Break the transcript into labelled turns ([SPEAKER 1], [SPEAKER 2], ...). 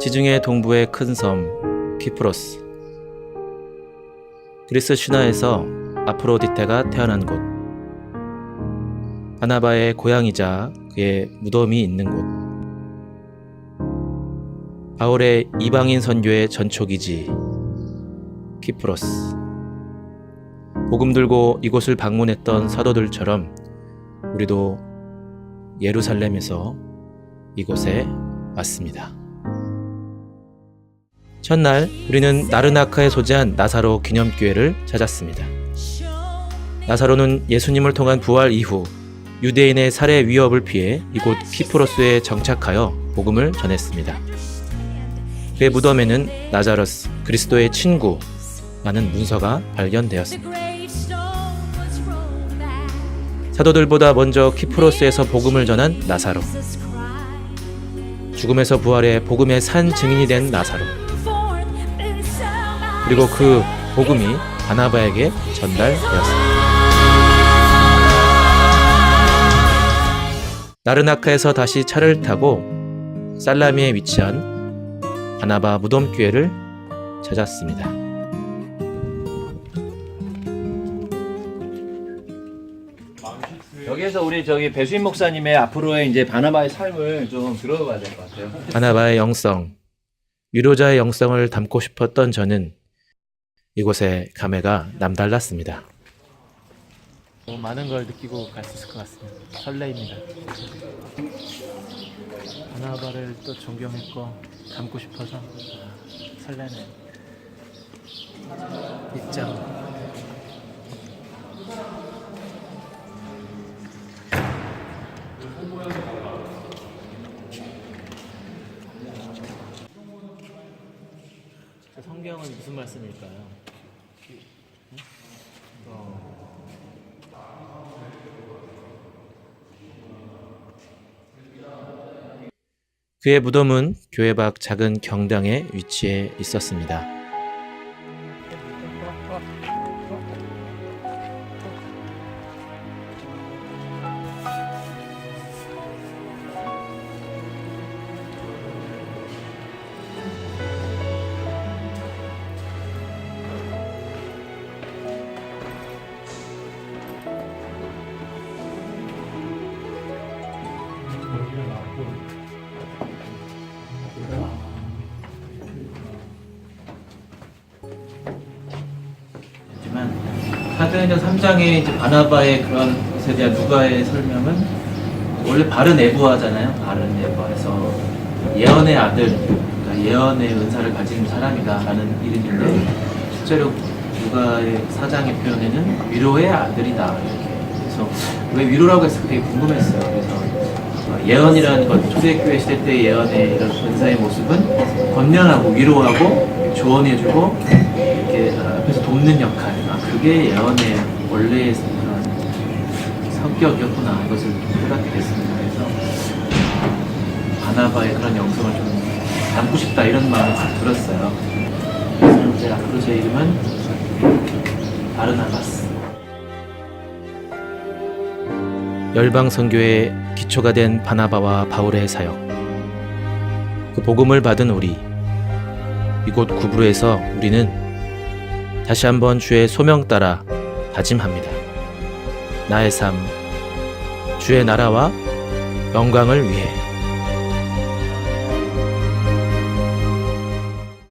[SPEAKER 1] 지중해 동부의 큰 섬 키프로스. 그리스 신화에서 아프로디테가 태어난 곳. 바나바의 고향이자 그의 무덤이 있는 곳. 바울의 이방인 선교의 전초기지 키프로스. 복음 들고 이곳을 방문했던 사도들처럼 우리도 예루살렘에서 이곳에 왔습니다. 첫날 우리는 나르나카에 소재한 나사로 기념교회를 찾았습니다. 나사로는 예수님을 통한 부활 이후 유대인의 살해 위협을 피해 이곳 키프로스에 정착하여 복음을 전했습니다. 그의 무덤에는 나자러스 그리스도의 친구라는 문서가 발견되었습니다. 사도들보다 먼저 키프로스에서 복음을 전한 나사로 죽음에서 부활해 복음의 산 증인이 된 나사로 그리고 그 복음이 바나바에게 전달되었습니다. 나르나카에서 다시 차를 타고 살라미에 위치한 바나바 무덤교회를 찾았습니다.
[SPEAKER 2] 여기에서 우리 저기 배수인 목사님의 앞으로의 이제 바나바의 삶을 좀 들어봐야 될 것 같아요.
[SPEAKER 1] 바나바의 영성, 위로자의 영성을 담고 싶었던 저는 이곳의 감회가 남달랐습니다. 많은 걸 느끼고 갈 수 있을 것 같습니다. 설레입니다. 바나바를 또 존경했고 닮고 싶어서 설레네요. 입장. 성경은 무슨 말씀일까요? 그의 무덤은 교회 밖 작은 경당에 위치해 있었습니다. 하지만 사도행전 3장의 이제 바나바의 그런 것에 대한 누가의 설명은 원래 바른 에브아잖아요. 바른 에브아에서 예언의 아들, 그러니까 예언의 은사를 가진 사람이다라는 이름인데 실제로 누가의 사장의 표현에는 위로의 아들이다 이렇게. 그래서 왜 위로라고 했을까 되게 궁금했어요. 그래서 어, 예언이라는 것 초대교회 시대 때 예언의 이런 은사의 모습은 건면하고 위로하고 조언해주고 이렇게 어, 앞에서 돕는 역할 아, 그게 예언의 원래의 그런 성격이었구나 이것을 깨닫게 됐습니다. 그래서 어, 바나바의 그런 영성을 좀 담고 싶다 이런 마음이 딱 들었어요. 그래서 이제 앞으로 제 이름은 바르나바스. 열방 선교의 기초가 된 바나바와 바울의 사역. 그 복음을 받은 우리 이곳 구브르에서 우리는 다시 한번 주의 소명 따라 다짐합니다. 나의 삶, 주의 나라와 영광을 위해.